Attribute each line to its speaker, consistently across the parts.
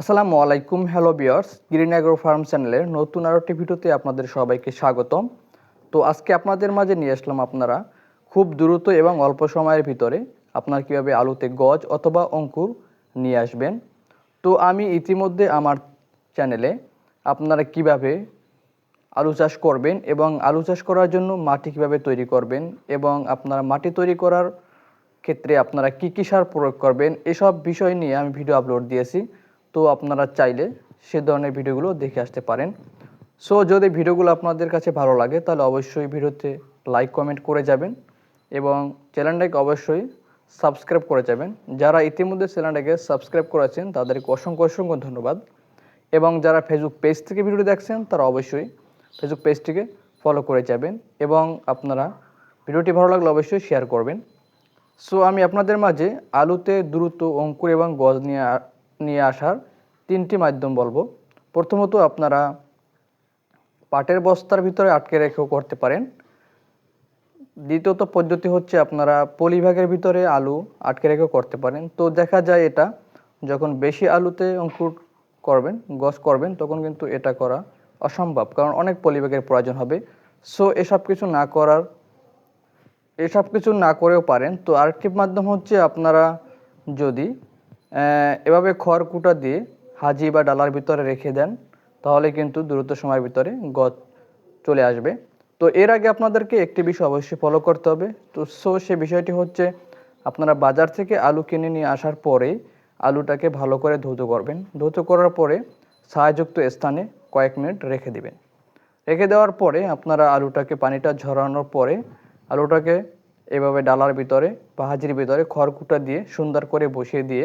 Speaker 1: আসসালামু আলাইকুম, hello Bears green agro farm চ্যানেলের নতুন আরও একটি ভিডিওতে আপনাদের সবাইকে স্বাগতম। তো আজকে আপনাদের মাঝে নিয়ে আসলাম আপনারা খুব দ্রুত এবং অল্প সময়ের ভিতরে আপনার কীভাবে আলুতে গজ অথবা অঙ্কুর নিয়ে আসবেন। তো আমি ইতিমধ্যে আমার চ্যানেলে আপনারা কীভাবে আলু চাষ করবেন এবং আলু চাষ করার জন্য মাটি কীভাবে তৈরি করবেন এবং আপনারা মাটি তৈরি করার ক্ষেত্রে আপনারা কী কী সার প্রয়োগ করবেন, এসব বিষয় নিয়ে আমি ভিডিও আপলোড দিয়েছি। তো আপনারা চাইলে সে ধরনের ভিডিওগুলো দেখে আসতে পারেন। সো যদি ভিডিওগুলো আপনাদের কাছে ভালো লাগে, তাহলে অবশ্যই ভিডিওতে লাইক কমেন্ট করে যাবেন এবং চ্যানেলটাকে অবশ্যই সাবস্ক্রাইব করে যাবেন। যারা ইতিমধ্যে চ্যানেলটাকে সাবস্ক্রাইব করেছেন, তাদেরকে অসংখ্য অসংখ্য ধন্যবাদ। এবং যারা ফেসবুক পেজ থেকে ভিডিওটি দেখছেন, তারা অবশ্যই ফেসবুক পেজটিকে ফলো করে যাবেন এবং আপনারা ভিডিওটি ভালো লাগলে অবশ্যই শেয়ার করবেন। সো আমি আপনাদের মাঝে আলুতে দ্রুত অঙ্কুর এবং গজ নিয়ে নিয়ে আসার তিনটি মাধ্যম বলব। প্রথমত আপনারা পাটের বস্তার ভিতরে আটকে রেখেও করতে পারেন। দ্বিতীয়ত পদ্ধতি হচ্ছে আপনারা পলিভাগের ভিতরে আলু আটকে রেখেও করতে পারেন। তো দেখা যায় এটা, যখন বেশি আলুতে অঙ্কুর করবেন, গছ করবেন, তখন কিন্তু এটা করা অসম্ভব, কারণ অনেক পলিব্যাগের প্রয়োজন হবে। সো এসব কিছু না করার, এসব কিছু না করেও পারেন। তো আরেকটি মাধ্যম হচ্ছে আপনারা যদি এভাবে খড়কুটা দিয়ে হাজি বা ডালার ভিতরে রেখে দেন, তাহলে কিন্তু দ্রুত সময়ের ভিতরে গদ চলে আসবে। তো এর আগে আপনাদেরকে একটি বিষয় অবশ্যই ফলো করতে হবে। তো সো সে বিষয়টি হচ্ছে, আপনারা বাজার থেকে আলু কিনে নিয়ে আসার পরে আলুটাকে ভালো করে ধৌত করবেন। ধৌত করার পরে ছায়াযুক্ত স্থানে কয়েক মিনিট রেখে দিবেন। রেখে দেওয়ার পরে আপনারা আলুটাকে পানিটা ঝরানোর পরে আলুটাকে এভাবে ডালার ভিতরে বা হাজির ভিতরে খড়কুটা দিয়ে সুন্দর করে বসিয়ে দিয়ে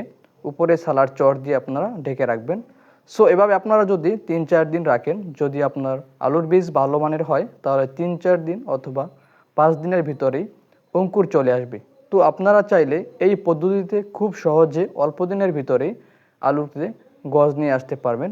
Speaker 1: উপরে সালার চর দিয়ে আপনারা ঢেকে রাখবেন। সো এভাবে আপনারা যদি তিন চার দিন রাখেন, যদি আপনার আলুর বীজ ভালো মানের হয়, তাহলে তিন চার দিন অথবা পাঁচ দিনের ভিতরেই অঙ্কুর চলে আসবে। তো আপনারা চাইলে এই পদ্ধতিতে খুব সহজে অল্প দিনের ভিতরেই আলুতে গজ নিয়ে আসতে পারবেন।